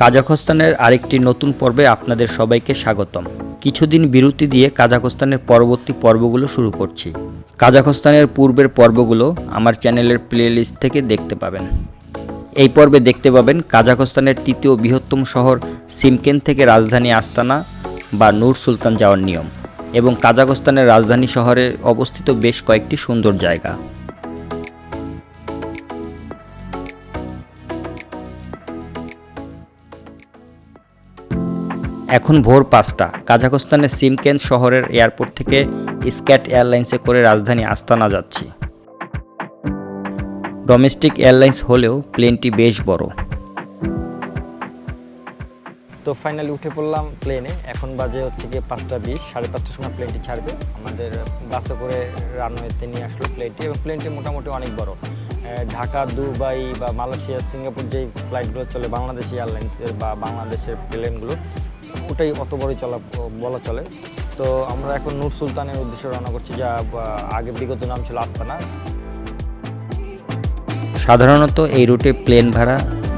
কাজাখস্তানের আরেকটি নতুন পর্বে আপনাদের সবাইকে স্বাগতম। কিছুদিন বিরতি দিয়ে কাজাখস্তানের পরবর্তী পর্বগুলো শুরু করছি। কাজাখস্তানের পূর্বের পর্বগুলো আমার চ্যানেলের প্লেলিস্ট থেকে দেখতে পাবেন। এই পর্বে দেখতে পাবেন কাজাখস্তানের তৃতীয় বৃহত্তম শহর সিমকেন থেকে রাজধানী আস্তানা বা নূর সুলতান যাওয়ার নিয়ম এবং কাজাখস্তানের রাজধানী শহরে অবস্থিত বেশ কয়েকটি সুন্দর জায়গা। এখন ভোর পাঁচটা। কাজাখস্তানের সিমকেন শহরের এয়ারপোর্ট থেকে স্ক্যাট এয়ারলাইন্সে করে রাজধানী আস্তানা যাচ্ছি। ডোমেস্টিক এয়ারলাইন্স হলেও প্লেনটি বেশ বড়। তো ফাইনালি উঠে পড়লাম প্লেনে। এখন বাজে হচ্ছে গিয়ে পাঁচটা বিশ, সাড়ে পাঁচটার সময় প্লেনটি ছাড়বে। আমাদের বাসে করে রানওয়েতে নিয়ে আসলো প্লেনটি এবং প্লেনটি মোটামুটি অনেক বড়। ঢাকা, দুবাই বা মালয়েশিয়া, সিঙ্গাপুর যেই ফ্লাইটগুলো চলে বাংলাদেশ এয়ারলাইন্সের বা বাংলাদেশের প্লেনগুলো ওটাই অত বড়ই চলা, বলা চলে। তো আমরা এখন নূর সুলতানের উদ্দেশ্যে রওনা করছি, যা আগে বিগত নাম ছিল আস্তানা। সাধারণত এই রুটে প্লেন ভাড়া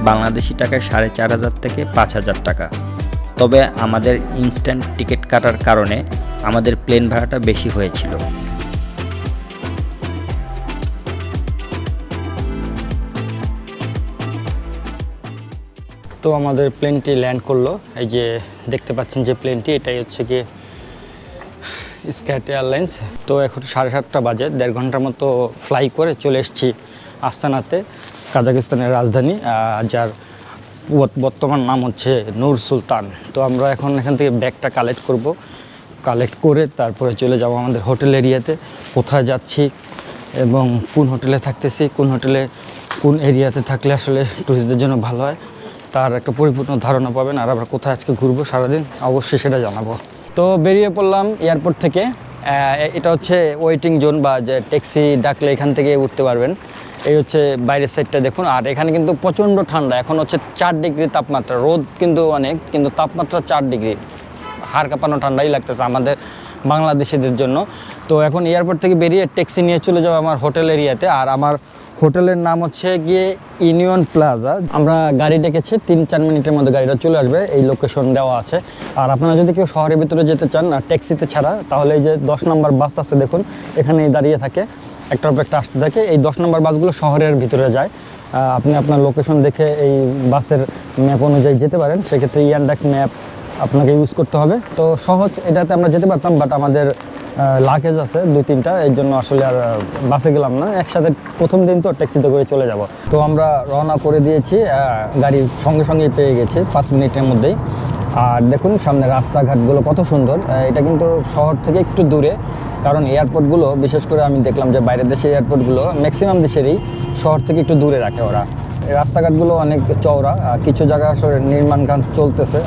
বাংলাদেশি টাকায় সাড়ে চার হাজার থেকে পাঁচ হাজার টাকা। তবে আমাদের ইনস্ট্যান্ট টিকিট কাটার কারণে আমাদের প্লেন ভাড়াটা বেশি হয়েছিল। তো আমাদের প্লেনটি ল্যান্ড করল। এই যে দেখতে পাচ্ছেন যে প্লেনটি এটাই হচ্ছে গিয়ে স্ক্যাট এয়ারলাইন্স তো এখন সাড়ে সাতটা বাজে, দেড় ঘণ্টার মতো ফ্লাই করে চলে এসেছি আস্তানাতে কাজাকিস্তানের রাজধানী যার বর্তমান নাম হচ্ছে নূর সুলতান তো আমরা এখন এখান থেকে ব্যাগটা কালেক্ট করব। কালেক্ট করে তারপরে চলে যাব আমাদের হোটেল এরিয়াতে কোথায় যাচ্ছি এবং কোন হোটেলে থাকতেছি, কোন হোটেলে কোন এরিয়াতে থাকলে আসলে টুরিস্টদের জন্য ভালো হয়। তার একটা পরিপূর্ণ ধারণা পাবেন আর আমরা কোথায় আজকে ঘুরবো সারাদিন, অবশ্যই সেটা জানাব। তো বেরিয়ে পড়লাম এয়ারপোর্ট থেকে। এটা হচ্ছে ওয়েটিং জোন বা যে ট্যাক্সি ডাকলে এখান থেকে উঠতে পারবেন। এই হচ্ছে বাইরের সাইডটা দেখুন। আর এখানে কিন্তু প্রচণ্ড ঠান্ডা। এখন হচ্ছে চার ডিগ্রি তাপমাত্রা। রোদ কিন্তু অনেক, কিন্তু তাপমাত্রা চার ডিগ্রি। হাড় কাঁপানো ঠান্ডাই লাগতেছে আমাদের বাংলাদেশিদের জন্য। তো এখন এয়ারপোর্ট থেকে বেরিয়ে ট্যাক্সি নিয়ে চলে যাব আমার হোটেল এরিয়াতে। আর আমার হোটেলের নাম হচ্ছে গিয়ে ইউনিয়ন প্লাজা। আমরা গাড়ি ডেকেছি, তিন চার মিনিটের মধ্যে গাড়িটা চলে আসবে, এই লোকেশন দেওয়া আছে। আর আপনারা যদি কেউ শহরের ভিতরে যেতে চান ট্যাক্সিতে ছাড়া, তাহলে এই যে দশ নম্বর বাস আছে, দেখুন, এখানেই দাঁড়িয়ে থাকে। একটার পর একটা আসতে থাকে। এই দশ নম্বর বাসগুলো শহরের ভিতরে যায়। আপনি আপনার লোকেশন দেখে এই বাসের ম্যাপ অনুযায়ী যেতে পারেন। সেক্ষেত্রে ইয়ানডাক্স ম্যাপ আপনাকে ইউজ করতে হবে। তো সহজ, এটাতে আমরা যেতে পারতাম বাট আমাদের লাগেজ আছে, দুই তিনটা এই জন্য আসলে আর বাসে গেলাম না। একসাথে প্রথম দিন তো ট্যাক্সিতে করে চলে যাব। তো আমরা রওনা করে দিয়েছি গাড়ি সঙ্গে সঙ্গেই পেয়ে গেছি, পাঁচ মিনিটের মধ্যেই। আর দেখুন, সামনে রাস্তাঘাটগুলো কত সুন্দর। এটা কিন্তু শহর থেকে একটু দূরে, কারণ এয়ারপোর্টগুলো, বিশেষ করে আমি দেখলাম যে বাইরের দেশের এয়ারপোর্টগুলো ম্যাক্সিমাম দেশেরই শহর থেকে একটু দূরে রাখে ওরা। রাস্তাঘাটগুলো অনেক চওড়া কিছু জায়গা আসলে নির্মাণ কাজ চলতেছে।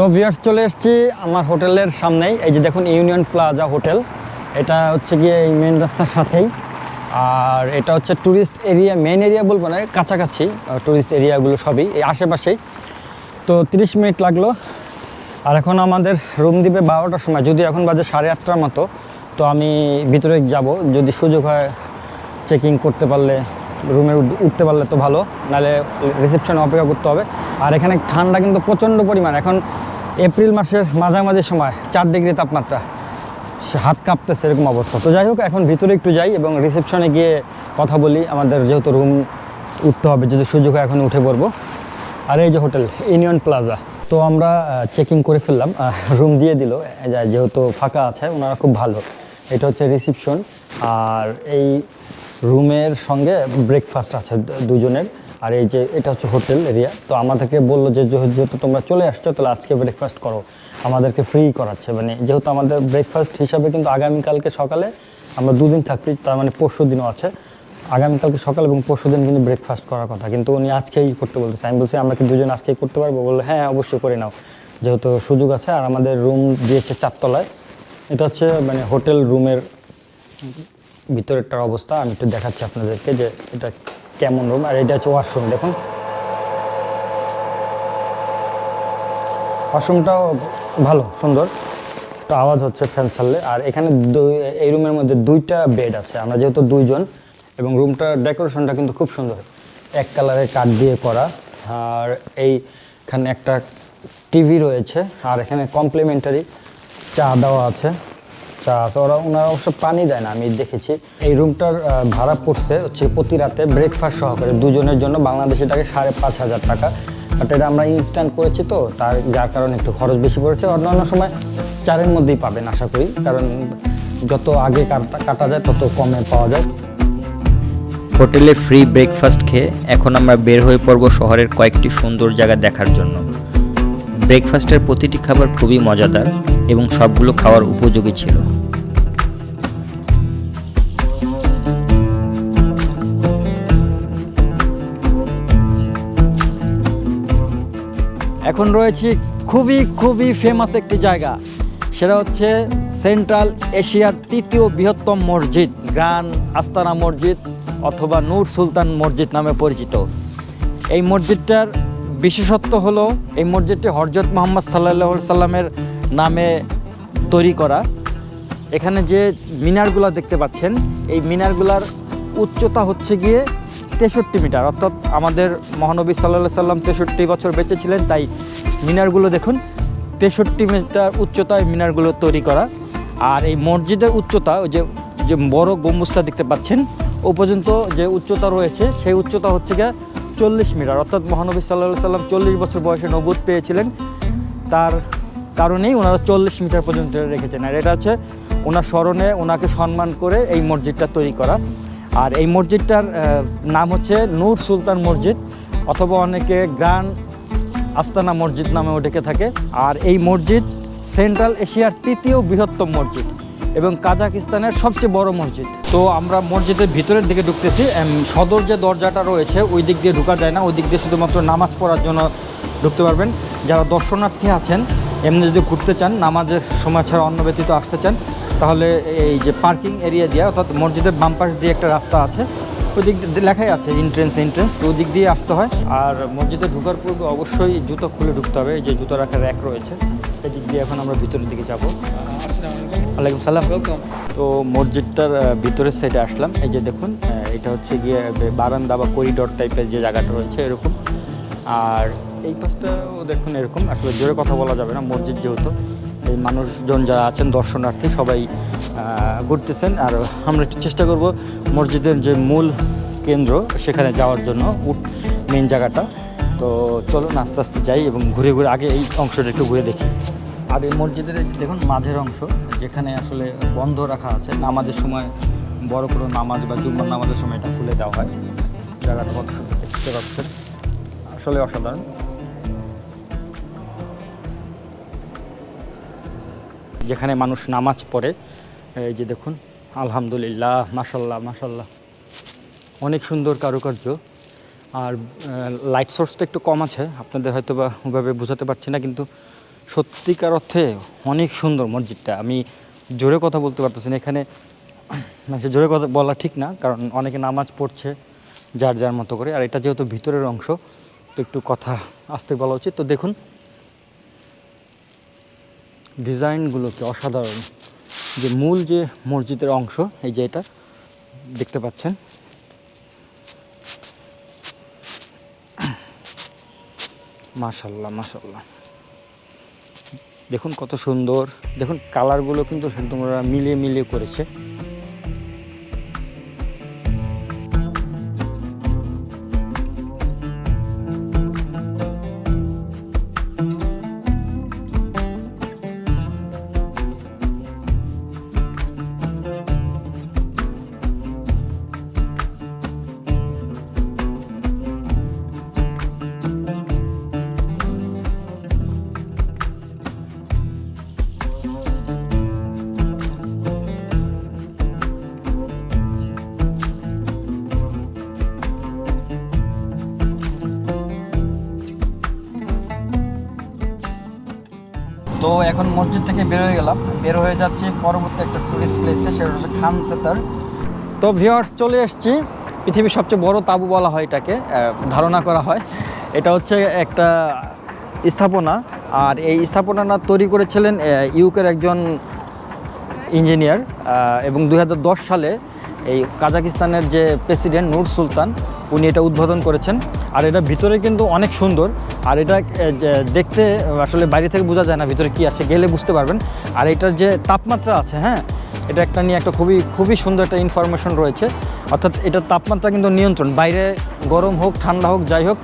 তো ভিউয়ার্স চলে এসেছি আমার হোটেলের সামনেই। এই যে দেখুন ইউনিয়ন প্লাজা হোটেল। এটা হচ্ছে গিয়ে এই মেন রাস্তার সাথেই। আর এটা হচ্ছে ট্যুরিস্ট এরিয়া মেন এরিয়া বলব না, কাছাকাছি ট্যুরিস্ট এরিয়াগুলো সবই, এই আশেপাশেই। তো 30 মিনিট লাগল। আর এখন আমাদের রুম দিবে বারোটার সময়। যদি এখন বাজে সাড়ে আটটার মতো, তো আমি ভিতরে যাব। যদি সুযোগ হয় চেকিং করতে পারলে রুমে উঠতে পারলে তো ভালো। নাহলে রিসেপশনে অপেক্ষা করতে হবে। আর এখানে ঠান্ডা কিন্তু প্রচণ্ড পরিমাণ। এখন এপ্রিল মাসের মাঝামাঝি সময়, চার ডিগ্রি তাপমাত্রা। হাত কাঁপতেছে এরকম অবস্থা। তো যাই হোক, এখন ভিতরে একটু যাই এবং রিসেপশনে গিয়ে কথা বলি। আমাদের যেহেতু রুম উঠতে হবে, যদি সুযোগ হয় এখন উঠে পড়ব। আর এই যে হোটেল, ইউনিয়ন প্লাজা। তো আমরা চেকিং করে ফেললাম। রুম দিয়ে দিল। যেহেতু ফাঁকা আছে, ওনারা খুব ভালো। এটা হচ্ছে রিসিপশন। আর এই রুমের সঙ্গে ব্রেকফাস্ট আছে দুজনের। আর এই যে এটা হচ্ছে হোটেল এরিয়া, তো আমাদেরকে বলল যে যেহেতু তোমরা চলে আসছো, তাহলে আজকে ব্রেকফাস্ট করো। আমাদেরকে ফ্রি করাচ্ছে মানে যেহেতু আমাদের ব্রেকফাস্ট হিসাবে কিন্তু আগামীকালকে সকালে আমরা দুদিন থাকছি, তার মানে পরশু দিনও আছে। আগামীকালকে সকাল এবং পরশু দিন কিন্তু ব্রেকফাস্ট করার কথা, কিন্তু উনি আজকেই করতে বলতেছে। আমি বলছি, আমরা কি দুজন আজকেই করতে পারব? বলল হ্যাঁ অবশ্যই করে নাও। যেহেতু সুযোগ আছে, আর আমাদের রুম দিয়েছে চারতলায়। এটা হচ্ছে মানে হোটেল রুমের ভিতরেরটার অবস্থা, আমি একটু দেখাচ্ছি আপনাদেরকে যে এটা কেমন রুম আর এটা হচ্ছে ওয়াশরুম দেখুন। ওয়াশরুমটাও ভালো, সুন্দর। তো আওয়াজ হচ্ছে ফ্যান ছাড়লে। আর এখানে এই রুমের মধ্যে দুইটা বেড আছে। আমরা যেহেতু দুইজন, এবং রুমটার ডেকোরেশনটা কিন্তু খুব সুন্দর। এক কালারের কাঠ দিয়ে করা। আর এইখানে একটা টিভি রয়েছে। আর এখানে কমপ্লিমেন্টারি চা দেওয়া আছে। আছে, ওরা ওনারা অবশ্য পানি দেয় না, আমি দেখেছি। এই রুমটার ভাড়া পড়ছে হচ্ছে প্রতি রাতে ব্রেকফাস্ট সহকারে, দুজনের জন্য বাংলাদেশি টাকা সাড়ে পাঁচ হাজার টাকা। বাট এটা আমরা ইনস্ট্যান্ট করেছি তো, তার যার কারণে একটু খরচ বেশি পড়েছে। অন্যান্য সময় চারের মধ্যেই পাবেন, আশা করি। কারণ যত আগে কাটা কাটা যায়, তত কমে পাওয়া যায়। হোটেলে ফ্রি ব্রেকফাস্ট খেয়ে এখন আমরা বের হয়ে পড়ব শহরের কয়েকটি সুন্দর জায়গা দেখার জন্য। ব্রেকফাস্টের প্রতিটি খাবার খুবই মজাদার এবং সবগুলো খাওয়ার উপযোগী ছিল। এখন রয়েছি খুবই খুবই ফেমাস একটি জায়গা। সেটা হচ্ছে সেন্ট্রাল এশিয়ার তৃতীয় বৃহত্তম মসজিদ গ্রান আস্তানা মসজিদ অথবা নূর সুলতান মসজিদ নামে পরিচিত। এই মসজিদটার বিশেষত্ব হলো, এই মসজিদটি হরজত মোহাম্মদ সাল্লাহ সাল্লামের নামে তৈরি করা। এখানে যে মিনারগুলো দেখতে পাচ্ছেন, এই মিনারগুলার উচ্চতা হচ্ছে গিয়ে তেষট্টি মিটার, অর্থাৎ আমাদের মহানবী সাল্লাহ সাল্লাম তেষট্টি বছর বেঁচে ছিলেন, তাই মিনারগুলো দেখুন, তেষট্টি মিটার উচ্চতায় মিনারগুলো তৈরি করা। আর এই মসজিদের উচ্চতা, ওই যে যে বড় গম্বুজটা দেখতে পাচ্ছেন, ও পর্যন্ত যে উচ্চতা রয়েছে, সেই উচ্চতা হচ্ছে গিয়ে চল্লিশ মিটার। অর্থাৎ মহানবী সাল্লাহ সাল্লাম চল্লিশ বছর বয়সে নবুদ পেয়েছিলেন। তার কারণেই ওনারা চল্লিশ মিটার পর্যন্ত রেখেছেন। আর এটা হচ্ছে ওনার স্মরণে ওনাকে সম্মান করে এই মসজিদটা তৈরি করা। আর এই মসজিদটার নাম হচ্ছে নূর সুলতান মসজিদ। অথবা অনেকে গ্রান আস্তানা মসজিদ নামেও ডেকে থাকে। আর এই মসজিদ সেন্ট্রাল এশিয়ার তৃতীয় বৃহত্তম মসজিদ এবং কাজাকিস্তানের সবচেয়ে বড় মসজিদ। তো আমরা মসজিদের ভিতরের দিকে ঢুকতেছি সদর যে দরজাটা রয়েছে, ওই দিক দিয়ে ঢুকা যায় না, ওই দিক দিয়ে শুধুমাত্র নামাজ পড়ার জন্য ঢুকতে পারবেন। যারা দর্শনার্থী আছেন, এমনি যদি ঘুরতে চান, নামাজের সময় ছাড়া অন্য ব্যতীত আসতে চান, তাহলে এই যে পার্কিং এরিয়া দিয়ে অর্থাৎ মসজিদের বাম পাশ দিয়ে একটা রাস্তা আছে ওই দিক দিয়ে লেখাই আছে এন্ট্রেন্স এন্ট্রেন্স তো ওই দিক দিয়ে আসতে হয়। আর মসজিদে ঢোকার পূর্বে অবশ্যই জুতো খুলে ঢুকতে হবে এই যে জুতো রাখার র্যাক রয়েছে এই দিক দিয়ে এখন আমরা ভিতরের দিকে যাব। ওয়ালাইকুম সালাম। তো মসজিদটার ভিতরের সাইডে আসলাম এই যে দেখুন এটা হচ্ছে গিয়ে বারান্দা বা করিডর টাইপের যে জায়গাটা রয়েছে এরকম। আর এই পাশটাও দেখুন এরকম আসলে জোরে কথা বলা যাবে না মসজিদ যেহেতু। এই মানুষজন যারা আছেন, দর্শনার্থী, সবাই ঘুরতেছেন। আর আমরা একটু চেষ্টা করব মসজিদের যে মূল কেন্দ্র, সেখানে যাওয়ার জন্য মেন জায়গাটা। তো চলুন, আস্তে আস্তে যাই এবং ঘুরে ঘুরে আগে এই অংশটা একটু ঘুরে দেখি। আর এই মসজিদের দেখুন, মাঝের অংশ, যেখানে আসলে বন্ধ রাখা আছে। নামাজের সময়, বড় কোনো নামাজ বা জুম্মার নামাজের সময় এটা খুলে দেওয়া হয়। জায়গাটা কত সুন্দর দেখতে পাচ্ছেন। আসলে অসাধারণ। যেখানে মানুষ নামাজ পড়ে, এই যে দেখুন, আলহামদুলিল্লাহ মাসাল্লাহ মাসাল্লাহ অনেক সুন্দর কারুকার্য। আর লাইট সোর্সটা একটু কম আছে, আপনাদের হয়তো বা ওভাবে বোঝাতে পারছি না, কিন্তু সত্যিকার অর্থে অনেক সুন্দর মসজিদটা। আমি জোরে কথা বলতে পারতেছি না, এখানে মানে জোরে কথা বলা ঠিক না, কারণ অনেকে নামাজ পড়ছে যার যার মতো করে। আর এটা যেহেতু ভিতরের অংশ, তো একটু কথা আসতে বলা উচিত। তো দেখুন ডিজাইনগুলোকে অসাধারণ। যে মূল যে মসজিদের অংশ, এই যে এটা, দেখতে পাচ্ছেন। মাশাল্লাহ মাশাল্লাহ দেখুন কত সুন্দর। দেখুন, কালারগুলো কিন্তু একদম ওরা মিলিয়ে মিলিয়ে করেছে। তো এখন মসজিদ থেকে বের হয়ে গেলাম। বের হয়ে যাচ্ছি পরবর্তী একটা টুরিস্ট প্লেসে সেটা হচ্ছে খান সেতার। তো ভিওয়ার্স চলে এসেছি। পৃথিবীর সবচেয়ে বড় তাঁবু বলা হয় এটাকে ধারণা করা হয়। এটা হচ্ছে একটা স্থাপনা। আর এই স্থাপনাটা তৈরি করেছিলেন ইউকের একজন ইঞ্জিনিয়ার এবং দু হাজার দশ সালে এই কাজাকিস্তানের যে প্রেসিডেন্ট নূর সুলতান উনি এটা উদ্বোধন করেছেন। আর এটা ভিতরে কিন্তু অনেক সুন্দর। আর এটা দেখতে, আসলে বাইরে থেকে বোঝা যায় না ভিতরে কি আছে, গেলে বুঝতে পারবেন। আর এটার যে তাপমাত্রা আছে হ্যাঁ এটা একটা নিয়ে একটা খুবই খুবই সুন্দর একটা ইনফরমেশন রয়েছে। অর্থাৎ এটার তাপমাত্রা কিন্তু নিয়ন্ত্রণ। বাইরে গরম হোক, ঠান্ডা হোক, যাই হোক,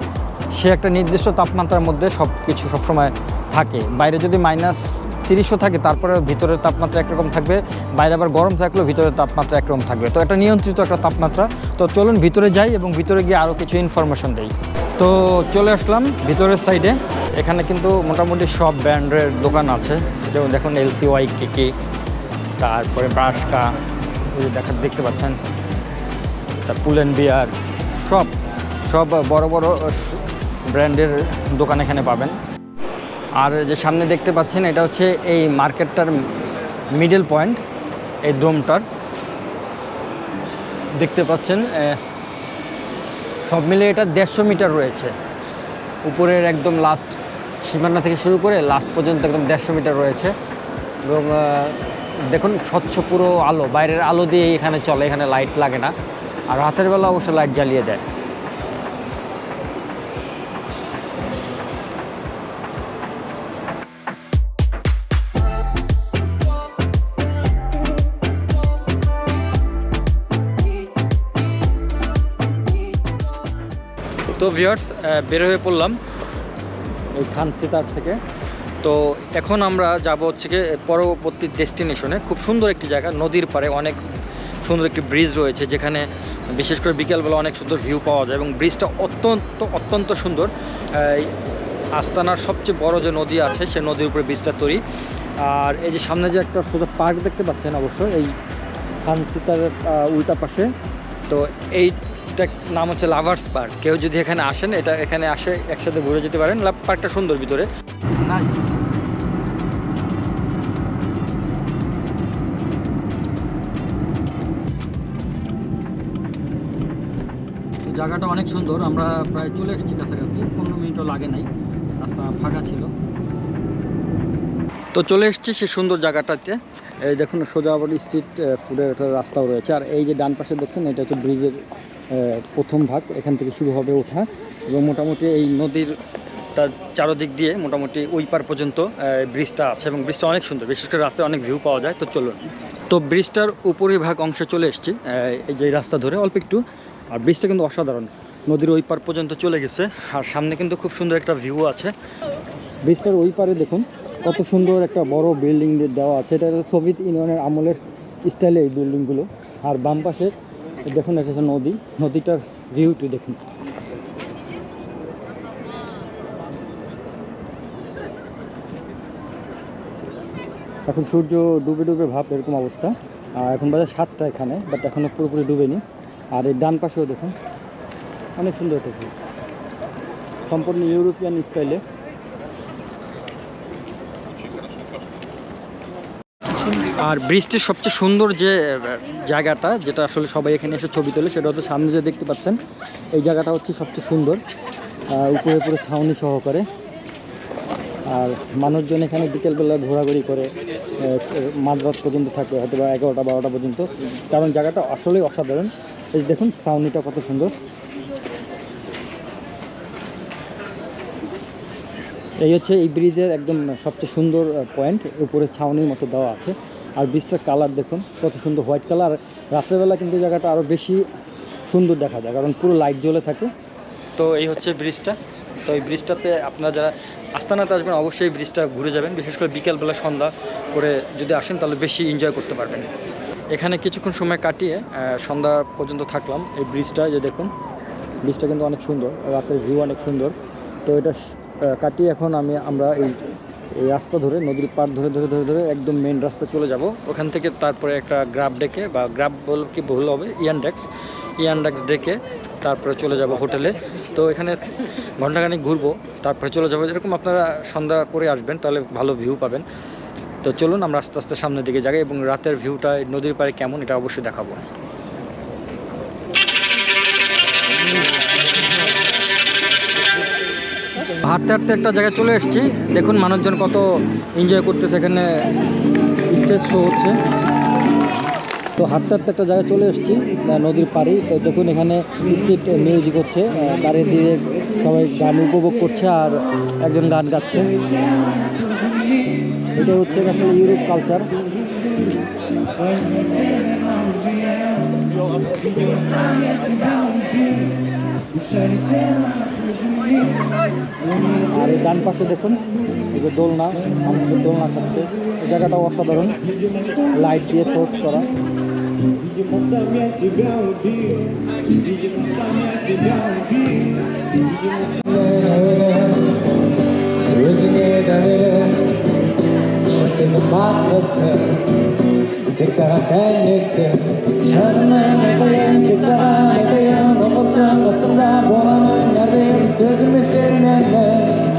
সে একটা নির্দিষ্ট তাপমাত্রার মধ্যে সব কিছু সবসময় থাকে। বাইরে যদি মাইনাস তিরিশও থাকে, তারপরে ভিতরের তাপমাত্রা একরকম থাকবে, বাইরে আবার গরম থাকলেও ভিতরের তাপমাত্রা একরকম থাকবে। তো একটা নিয়ন্ত্রিত একটা তাপমাত্রা। তো চলুন ভিতরে যাই এবং ভিতরে গিয়ে আরও কিছু ইনফরমেশন দেই। তো চলে আসলাম ভিতরের সাইডে এখানে কিন্তু মোটামুটি সব ব্র্যান্ডের দোকান আছে। যেমন দেখুন এলসি ওয়াই কেকি তারপরে ব্রাশকা ওই দেখা দেখতে পাচ্ছেন। তার পুলেন বিয়ার সব সব বড় বড় ব্র্যান্ডের দোকান এখানে পাবেন। আর যে সামনে দেখতে পাচ্ছেন, এটা হচ্ছে এই মার্কেটটার মিডল পয়েন্ট এই ডোমটার দেখতে পাচ্ছেন সব মিলে এটা দেড়শো মিটার রয়েছে। উপরের একদম লাস্ট সীমানা থেকে শুরু করে লাস্ট পর্যন্ত একদম দেড়শো মিটার রয়েছে। এবং দেখুন, স্বচ্ছ পুরো আলো, বাইরের আলো দিয়ে এখানে চলে, এখানে লাইট লাগে না। আর রাতের বেলা অবশ্য লাইট জ্বালিয়ে দেয়। তো ভিউয়ার্স বের হয়ে পড়লাম এই খান সিতার থেকে। তো এখন আমরা যাব হচ্ছে গিয়ে পরবর্তী ডেস্টিনেশনে খুব সুন্দর একটি জায়গা নদীর পারে অনেক সুন্দর একটি ব্রিজ রয়েছে যেখানে বিশেষ করে বিকেলবেলা অনেক সুন্দর ভিউ পাওয়া যায় এবং ব্রিজটা অত্যন্ত অত্যন্ত সুন্দর। এই আস্তানার সবচেয়ে বড় যে নদী আছে সে নদীর উপরে ব্রিজটা তৈরি। আর এই যে সামনে যে একটা সোজা পার্ক দেখতে পাচ্ছেন অবশ্য এই খান সিতারের আহ, উল্টা পাশে। তো এইটা নাম হচ্ছে লাভার্স পার্ক। কেউ যদি এখানে আসেন এটা এখানে আসে একসাথে ঘুরে যেতে পারেন। লাভ পার্কটা সুন্দর ভিতরে। নাইস জায়গাটা অনেক সুন্দর। আমরা প্রায় চলে এসেছি কাছাকাছি। পনেরো মিনিটও লাগে নাই। রাস্তা ফাঁকা ছিল। তো চলে এসেছি সেই সুন্দর জায়গাটাতে। এই দেখুন সোজা আবার স্ট্রিট ফুডের একটা রাস্তাও রয়েছে। আর এই যে ডান পাশে দেখছেন এটা হচ্ছে ব্রিজের প্রথম ভাগ, এখান থেকে শুরু হবে ওঠা। এবং মোটামুটি এই নদীর তার চারোদিক দিয়ে মোটামুটি ওই পার পর্যন্ত ব্রিজটা আছে এবং ব্রিজটা অনেক সুন্দর। বিশেষ করে রাতে অনেক ভিউ পাওয়া যায়, তো চলুন। তো ব্রিজটার উপরিভাগ অংশে চলে এসেছি এই যে রাস্তা ধরে, অল্প একটু। আর ব্রিজটা কিন্তু অসাধারণ। নদীর ওই পার পর্যন্ত চলে গেছে, আর সামনে কিন্তু খুব সুন্দর একটা ভিউ আছে। ব্রিজটার ওই পারে দেখুন, কত সুন্দর একটা বড় বিল্ডিং দেওয়া আছে। এটা সোভিয়েত ইউনিয়নের আমলের স্টাইলে এই বিল্ডিংগুলো আর বাম পাশে দেখুন, এটা হচ্ছে নদী। নদীটার ভিউটি দেখুন। এখন সূর্য ডুবে ডুবে ভাব, এরকম অবস্থা। আর এখন বাজার সাতটা এখানে বাট এখনও পুরোপুরি ডুবেনি। আর এই ডান পাশেও দেখুন, অনেক সুন্দর একটা সম্পূর্ণ ইউরোপিয়ান স্টাইলে আর ব্রিজটির সবচেয়ে সুন্দর যে জায়গাটা, যেটা আসলে সবাই এখানে এসে ছবি তোলে, সেটা হচ্ছে সামনে যে দেখতে পাচ্ছেন, এই জায়গাটা হচ্ছে সবচেয়ে সুন্দর। উপরে উপরে ছাউনি সহকারে। আর মানুষজন এখানে বিকেলবেলা ঘোরাঘুরি করে মাঝরাত পর্যন্ত থাকে হয়তো বা এগারোটা, বারোটা পর্যন্ত। কারণ জায়গাটা আসলেই অসাধারণ। এই দেখুন, ছাউনিটা কত সুন্দর। এই হচ্ছে এই ব্রিজের একদম সবচেয়ে সুন্দর পয়েন্ট উপরে ছাউনির মতো দেওয়া আছে। আর ব্রিজটার কালার দেখুন, কত সুন্দর হোয়াইট কালার রাত্রেবেলা কিন্তু জায়গাটা আরও বেশি সুন্দর দেখা যায়, কারণ পুরো লাইট জ্বলে থাকে। তো এই হচ্ছে ব্রিজটা। তো এই ব্রিজটাতে আপনারা যারা আস্তানাতে আসবেন, অবশ্যই ব্রিজটা ঘুরে যাবেন। বিশেষ করে বিকেলবেলা সন্ধ্যা করে যদি আসেন, তাহলে বেশি এনজয় করতে পারবেন। এখানে কিছুক্ষণ সময় কাটিয়ে সন্ধ্যা পর্যন্ত থাকলাম। এই ব্রিজটা যে দেখুন, ব্রিজটা কিন্তু অনেক সুন্দর। রাতের ভিউ অনেক সুন্দর। তো এটা কাটিয়ে এখন আমি, আমরা এই এই রাস্তা ধরে, নদীর পাড় ধরে ধরে ধরে ধরে একদম মেন রাস্তা চলে যাব। ওখান থেকে তারপরে একটা গ্রাব ডেকে, বা গ্রাব বল কি ভুল হবে ইয়ানডেক্স ইয়ানডেক্স ডেকে তারপরে চলে যাব হোটেলে। তো এখানে ঘন্টাখানিক ঘুরবো, তারপরে চলে যাব। এরকম আপনারা সন্ধ্যা করে আসবেন, তাহলে ভালো ভিউ পাবেন। তো চলুন, আমরা আস্তে আস্তে সামনের দিকে যাই এবং রাতের ভিউটা নদীর পাড়ে কেমন, এটা অবশ্যই দেখাবো। হাঁটতে হাঁটতে একটা জায়গায় চলে এসেছি দেখুন মানুষজন কত এনজয় করতেছে এখানে স্টেজ শো হচ্ছে তো হাঁটতে হাঁটতে একটা জায়গায় চলে এসেছি নদীর পাড়ি তো দেখুন এখানে স্ট্রিট মিউজিক হচ্ছে গাড়ি দিয়ে সবাই গান উপভোগ করছে আর একজন গান গাচ্ছে এটা হচ্ছে আসলে ইউরোপ কালচার আর এই ডান পাশে দেখুন, এই যে দোলনা, সামনে দোলনা খাচ্ছে এই জায়গাটা অসাধারণ। লাইট দিয়ে সোর্স করা। Tek sana ettim Canına edeyim Tek sana edeyim Umutun basında Bulamam neredeyim Sözümü seninle.